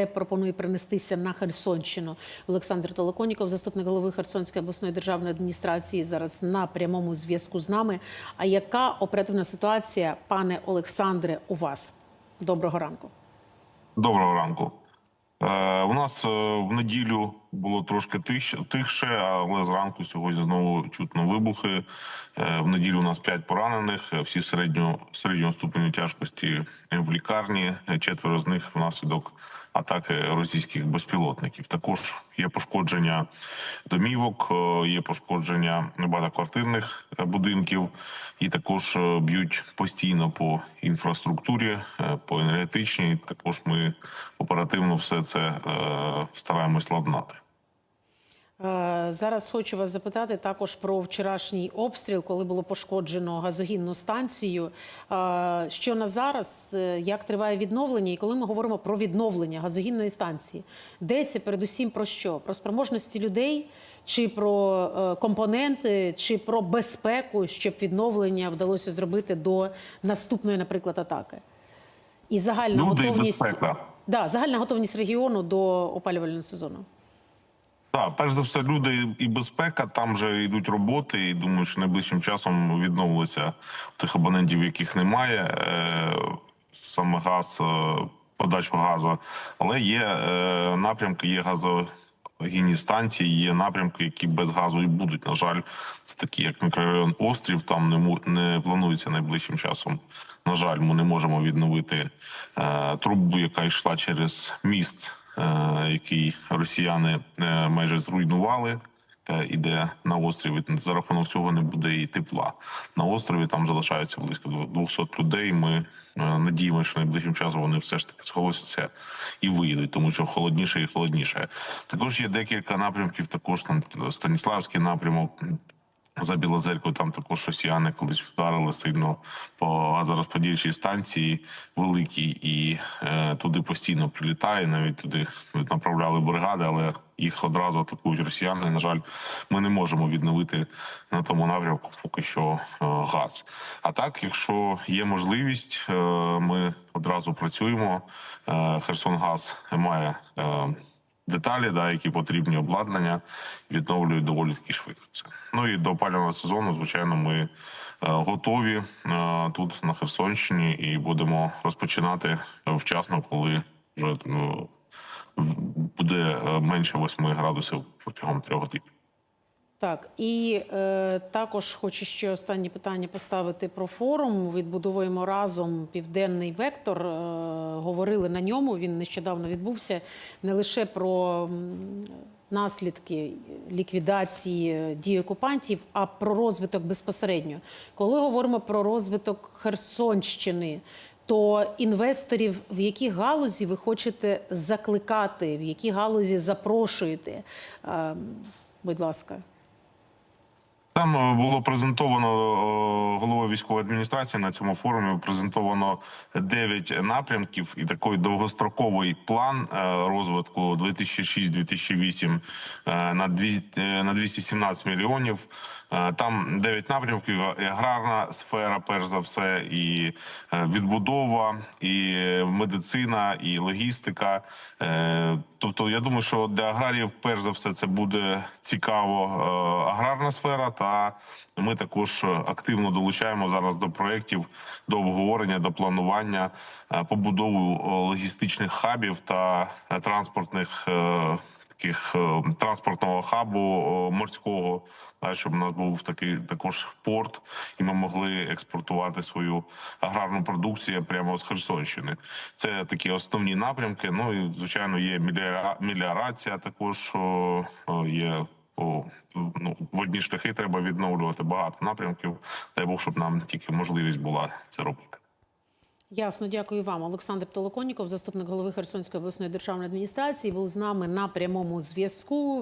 але пропонує перенестися на Херсонщину. Олександр Толоконіков, заступник голови Херсонської обласної державної адміністрації, зараз на прямому зв'язку з нами. А яка оперативна ситуація, пане Олександре, у вас? Доброго ранку. Доброго ранку. Е, у нас е, в неділю було трошки тихше, але зранку сьогодні знову чутно вибухи. Е, в неділю у нас 5 поранених, всі в середньо, середнього ступеню тяжкості в лікарні. Четверо з них внаслідок атаки російських безпілотників. Також є пошкодження домівок, є пошкодження багатоквартирних будинків, і також б'ють постійно по інфраструктурі, по енергетичній. Також ми оперативно все це е, стараємось ладнати. Е, Зараз хочу вас запитати також про вчорашній обстріл, коли було пошкоджено газогінну станцію. Е, Що на зараз, е, як триває відновлення, і коли ми говоримо про відновлення газогінної станції, йдеться передусім про що? Про спроможності людей, чи про компоненти, чи про безпеку, щоб відновлення вдалося зробити до наступної, наприклад, атаки? І загальна Люди і готовність безпека. Да, загальна готовність регіону до опалювального сезону. Так, перш за все, люди і безпека. Там вже йдуть роботи, і думаю, що найближчим часом відновилися тих абонентів, яких немає. Е, саме газ, е, подачу газу. Але є е, напрямки, є газогінні станції, є напрямки, які без газу і будуть. На жаль, це такі, як мікрорайон Острів. Там не не планується найближчим часом. На жаль, ми не можемо відновити е, трубу, яка йшла через міст е, який росіяни е, майже зруйнували. Е, Іде на острів І за рахунок цього не буде і тепла. На острові там залишається близько 200 людей. Ми е, надіємося, що найближчим часом вони все ж таки схолосяться і виїдуть, тому що холодніше і холодніше. Також є декілька напрямків. Також там Станіславський напрямок. За Білозеркою там також росіяни колись вдарили сильно по газорозподільчій станції великій, і е, туди постійно прилітає. Навіть туди направляли бригади, але їх одразу атакують росіяни. На жаль, ми не можемо відновити на тому напрямку поки що е, газ. А так, якщо є можливість, е, ми одразу працюємо. Е, Херсонгаз має. Е, деталі, да, які потрібні обладнання, відновлюють доволі таки швидко. Це ну і до опалювального сезону, звичайно, ми е, готові е, тут на Херсонщині і будемо розпочинати вчасно, коли вже ну, буде менше 8 градусів протягом трьох днів. Так, і е, також хочу ще останнє питання поставити про форум. Відбудовуємо разом південний вектор. Е, говорили на ньому. Він нещодавно відбувся не лише про наслідки ліквідації дій окупантів, а про розвиток безпосередньо. Коли говоримо про розвиток Херсонщини, то інвесторів в які галузі ви хочете закликати, в які галузі запрошуєте? Е, будь ласка. Там е, було презентовано е, головою військової адміністрації на цьому форумі. Презентовано 9 напрямків і такий довгостроковий план е, розвитку 2006-2008 е, на дві- е, на 217 мільйонів. Там 9 напрямків: аграрна сфера, перш за все, і відбудова, і медицина, і логістика. Тобто, я думаю, що для аграріїв, перш за все, це буде цікаво аграрна сфера. Та ми також активно долучаємо зараз до проєктів, до обговорення, до планування е, побудову е, логістичних хабів та е, транспортних. е, Таких е, транспортного хабу е, морського, щоб у нас був такий також порт, і ми могли експортувати свою аграрну продукцію прямо з Херсонщини. Це такі основні напрямки. Ну і звичайно, є меліорація. Також є ну, водні шляхи. Треба відновлювати багато напрямків. Дай Бог, щоб нам тільки можливість була це робити. Ясно, дякую вам. Олександр Толоконніков, заступник голови Херсонської обласної державної адміністрації, був з нами на прямому зв'язку.